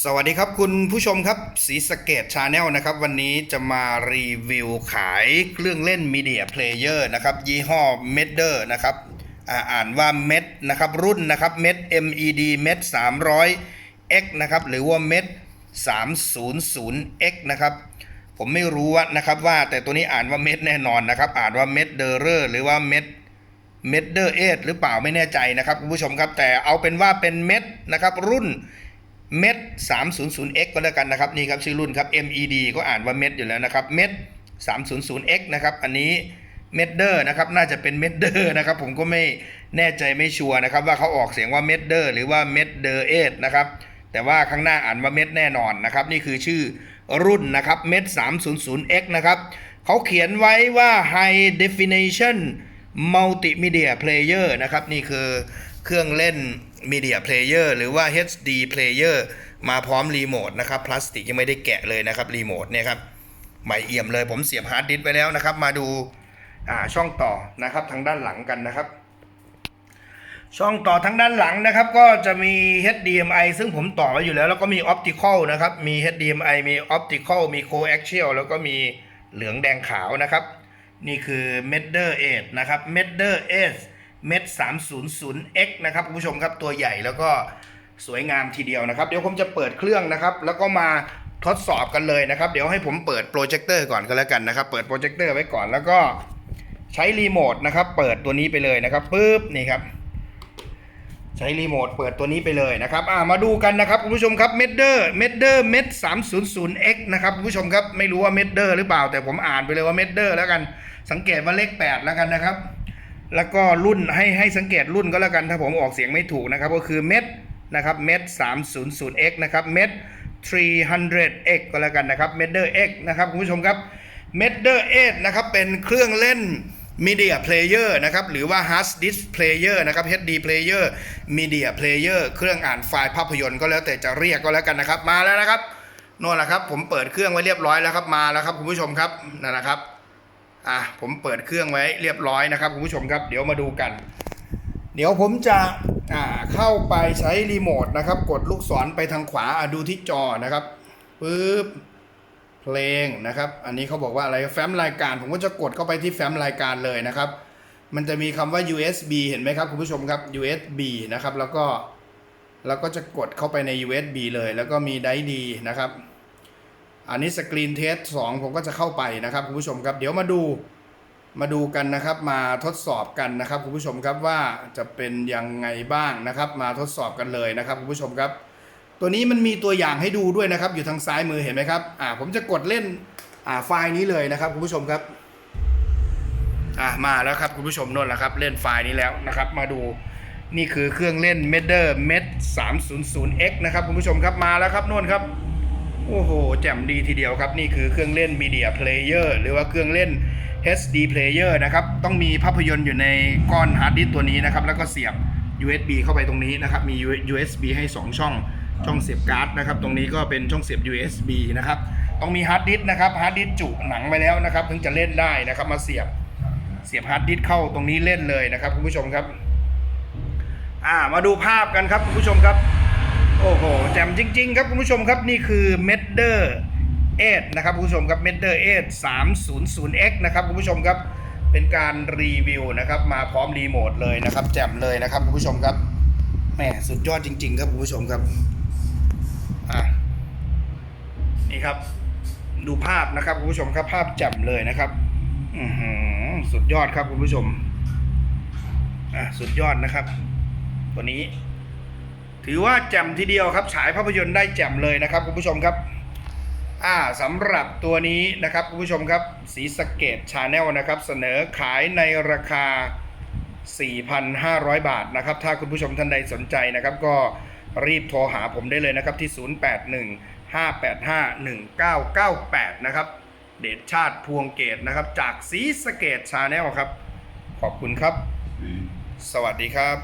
สวัสดีครับคุณผู้ชมครับสีสเกตชาแนลนะครับ วันนี้จะมารีวิวขายเครื่องเล่นมีเดียเพลเยอร์นะครับ ยี่ห้อเมดเดอร์นะครับอ่านว่าเม็ดนะครับ รุ่นนะครับเม็ด MED เม็ด300 X นะครับ หรือว่าเม็ด300 X นะครับ ผมไม่รู้ว่านะครับว่าแต่ตัวนี้อ่านว่าเม็ดแน่นอนนะครับ อ่านว่าเม็ดเดอร์เรอร์หรือว่าเม็ดเมดเดอร์เอหรือเปล่าไม่แน่ใจนะครับคุณผู้ชมครับแต่เอาเป็นว่าเป็นเม็ดนะครับรุ่น เม็ด 300X ก็แล้วกันนะครับนี่ครับชื่อรุ่นครับ MED ก็อ่านว่าเม็ดอยู่แล้วนะครับเม็ด 300X นะครับอันนี้เมดเดอร์นะครับน่าจะเป็นเมดเดอร์นะครับผมก็ไม่แน่ใจไม่ชัวร์นะครับว่าเขาออกเสียงว่าเมดเดอร์หรือว่าเมดเดอร์เอนะครับแต่ว่าข้างหน้าอ่านว่าเม็ดแน่นอนนะครับนี่คือชื่อรุ่นนะครับเม็ด 300X นะครับเขาเขียนไว้ว่า High Definition Multimedia Player นะครับนี่คือ เครื่องเล่น Media Player หรือว่า HD Player มาพร้อมรีโมทนะครับ พลาสติกยังไม่ได้แกะเลยนะครับรีโมทเนี่ยครับใหม่เอี่ยมเลยผมเสียบฮาร์ดดิสก์ไปแล้วนะครับ มาดูาช่องต่อนะครับทางด้านหลังกันนะครับ ช่องต่อทางด้านหลังนะครับ ก็จะมี HDMI ซึ่งผมต่อไว้อยู่แล้ว แล้วก็มี Optical นะครับ มี HDMI มี Optical มี Coaxial แล้วก็มีเหลืองแดงขาวนะครับ นี่คือ m e d e r 8นะครับ m e d e r 8 m e d 300X นะครับคุณผู้ชมครับตัวใหญ่แล้วก็สวยงามทีเดียวนะครับ เดี๋ยวผมจะเปิดเครื่องนะครับ แล้วก็มาทดสอบกันเลยนะครับ เดี๋ยวให้ผมเปิดโปรเจคเตอร์ก่อนก็แล้วกันนะครับ เปิดโปรเจคเตอร์ไว้ก่อนแล้วก็ใช้รีโมทนะครับ เปิดตัวนี้ไปเลยนะครับปุ๊บนี่ครับ ใช้รีโมทเปิดตัวนี้ไปเลยนะครับอ่ามาดูกันนะครับคุณผู้ชมครับเมดเดอร์เมดเดอร์เมดสามศูนย์ศูนย์เอ็กนะครับคุณผู้ชมครับไม่รู้ว่าเมดเดอร์หรือเปล่าแต่ผมอ่านไปเลยว่าเมดเดอร์แล้วกัน สังเกตว่าเลขแปดแล้วกันนะครับ แล้วก็รุ่นให้ให้สังเกตรุ่นก็แล้วกันถ้าผมออกเสียงไม่ถูกนะครับ ก็คือเม็ดนะครับเม็ดสามศูนย์ศูนย์เอ็กนะครับเม็ด 300 X ก็แล้วกันนะครับเมดเดอร์ X นะครับคุณผู้ชมครับเมดเดอร์8นะครับเป็นเครื่องเล่น Media Player นะครับหรือว่า Hard Disk Player นะครับ HD Player Media Player เครื่องอ่านไฟล์ภาพยนตร์ก็แล้วแต่จะเรียกก็แล้วกันนะครับ มาแล้วนะครับโน่นแหละครับ ผมเปิดเครื่องไว้เรียบร้อยแล้วครับมาแล้วครับคุณผู้ชมครับนั่นนะครับ อะผมเปิดเครื่องไว้เรียบร้อยนะครับคุณผู้ชมครับ เดี๋ยวมาดูกัน เดี๋ยวผมจะอ่าเข้าไปใช้รีโมทนะครับ กดลูกศรไปทางขวาดูที่จอนะครับปึ๊บเพลงนะครับ อันนี้เขาบอกว่าอะไรแฟ้มรายการ ผมก็จะกดเข้าไปที่แฟ้มรายการเลยนะครับ มันจะมีคำว่า USB เห็นไหมครับคุณผู้ชมครับ USB นะครับแล้วก็แล้วก็จะกดเข้าไปใน USB เลย แล้วก็มีไดดีนะครับ อันนี้สกรีนเทส2ผมก็จะเข้าไปนะครับคุณผู้ชมครับ เดี๋ยวมาดูมาดูกันนะครับ มาทดสอบกันนะครับคุณผู้ชมครับว่าจะเป็นยังไงบ้างนะครับ มาทดสอบกันเลยนะครับคุณผู้ชมครับ ตัวนี้มันมีตัวอย่างให้ดูด้วยนะครับ อยู่ทางซ้ายมือเห็นไหมครับอ่าผมจะกดเล่นอ่าไฟล์นี้เลยนะครับคุณผู้ชมครับอ่ามาแล้วครับคุณผู้ชมนั่นแหละครับ เล่นไฟล์นี้แล้วนะครับ มาดูนี่คือเครื่องเล่น m e d e r Med 300X นะครับคุณผู้ชมครับมาแล้วครับนู่นครับ โอ้โห แจ่มดีทีเดียวครับ นี่คือเครื่องเล่น Media Player หรือว่าเครื่องเล่น HD Player นะครับ ต้องมีภาพยนตร์อยู่ในก้อนฮาร์ดดิสตัวนี้นะครับ แล้วก็เสียบ USB เข้าไปตรงนี้นะครับ มี USB ให้ 2 ช่อง ช่องเสียบการ์ดนะครับ ตรงนี้ก็เป็นช่องเสียบ USB นะครับ ต้องมีฮาร์ดดิสก์นะครับ ฮาร์ดดิสก์จุหนังไปแล้วนะครับถึงจะเล่นได้นะครับ มาเสียบ เสียบฮาร์ดดิสก์เข้าตรงนี้เล่นเลยนะครับคุณผู้ชมครับ อ่า มาดูภาพกันครับคุณผู้ชมครับ โอ้โหแจ่มจริง ๆ ครับคุณผู้ชมครับนี่คือ m e d d e r 8นะครับคุณผู้ชมครับ m e d d e r 8 300X นย์ศูนย์เอทนะครับคุณผู้ชมครับเป็นการรีวิวนะครับมาพร้อมรีโมทเลยนะครับ แจ่มเลยนะครับคุณผู้ชมครับแหมสุดยอดจริง ๆ ครับคุณผู้ชมครับอะนี่ครับ ดูภาพนะครับคุณผู้ชมครับภาพแจ่มเลยนะครับอือหือสุดยอดครับคุณผู้ชมอะสุดยอดนะครับ ตัวนี้ ถือว่าแจ่มทีเดียวครับ ฉายภาพยนตร์ได้แจ่มเลยนะครับคุณผู้ชมครับ อ่าสำหรับตัวนี้นะครับคุณผู้ชมครับสีสะเกตชาแนลนะครับ เสนอขายในราคา 4,500 บาทนะครับ ถ้าคุณผู้ชมท่านใดสนใจนะครับ ก็รีบโทรหาผมได้เลยนะครับที่ 0815851998 นะครับ เดชชาติพวงเกตนะครับ จากสีสะเกตชาแนลครับ ขอบคุณครับ สวัสดีครับ